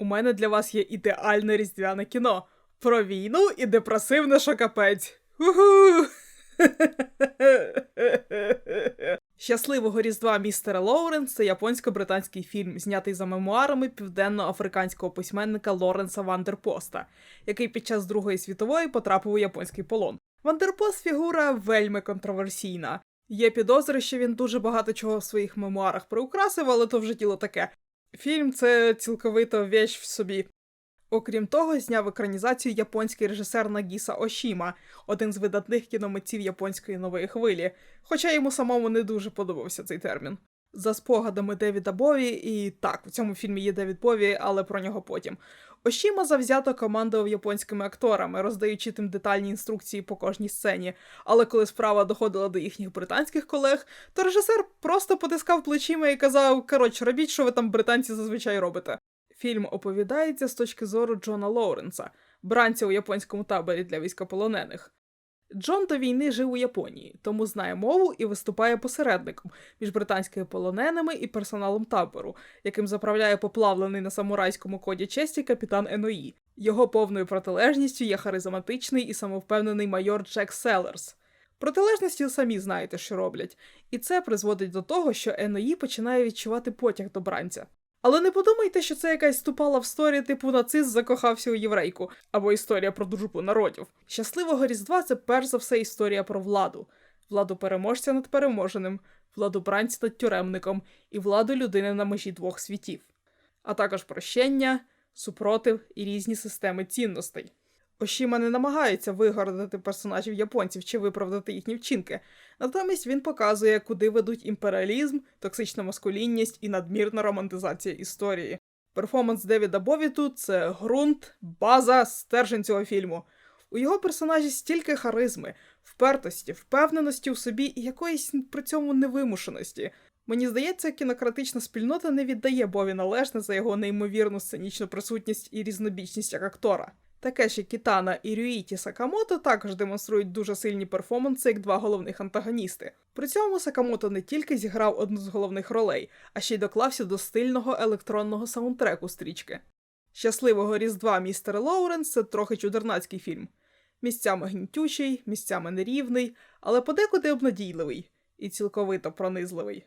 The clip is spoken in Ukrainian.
У мене для вас є ідеальне різдвяне кіно про війну і депресивне шокапець. Уху! Щасливого Різдва містера Лоуренс це японсько-британський фільм, знятий за мемуарами південно-африканського письменника Лоренса Вандерпоста, який під час Другої світової потрапив у японський полон. Вандерпост фігура вельми контроверсійна. Є підозри, що він дуже багато чого в своїх мемуарах приукрасив, але то вже діло таке. Фільм це цілковито віч в собі. Окрім того, зняв екранізацію японський режисер Нагіса Ошіма, один з видатних кіномитців японської нової хвилі, хоча йому самому не дуже подобався цей термін. За спогадами Девіда Бові, і так, в цьому фільмі є Девід Бові, але про нього потім. Ошіма завзято командував японськими акторами, роздаючи тим детальні інструкції по кожній сцені. Але коли справа доходила до їхніх британських колег, то режисер просто потискав плечима і казав: коротше, робіть, що ви там британці зазвичай робите. Фільм оповідається з точки зору Джона Лоуренса, бранця у японському таборі для військополонених. Джон до війни жив у Японії, тому знає мову і виступає посередником між британськими полоненими і персоналом табору, яким заправляє поплавлений на самурайському коді честі капітан Еної. Його повною протилежністю є харизматичний і самовпевнений майор Джек Селерс. Протилежності самі знаєте, що роблять, і це призводить до того, що Еної починає відчувати потяг до бранця. Але не подумайте, що це якась ступала в сторі, типу нацист закохався у єврейку, або історія про дружбу народів. Щасливого Різдва це перш за все історія про владу, владу переможця над переможеним, владу бранця над тюремником і владу людини на межі двох світів, а також прощення, супротив і різні системи цінностей. Ошіма не намагається вигородити персонажів японців чи виправдати їхні вчинки. Натомість він показує, куди ведуть імперіалізм, токсична маскулінність і надмірна романтизація історії. Перформанс Девіда Бові тут це ґрунт, база, стержень цього фільму. У його персонажі стільки харизми, впертості, впевненості в собі і якоїсь при цьому невимушеності. Мені здається, кінократична спільнота не віддає Бові належне за його неймовірну сценічну присутність і різнобічність як актора. Такеші Кітана і Рюїті Сакамото також демонструють дуже сильні перформанси як два головних антагоністи. При цьому Сакамото не тільки зіграв одну з головних ролей, а ще й доклався до стильного електронного саундтреку стрічки. Щасливого Різдва містер Лоуренс це трохи чудернацький фільм. Місцями гнітючий, місцями нерівний, але подекуди обнадійливий і цілковито пронизливий.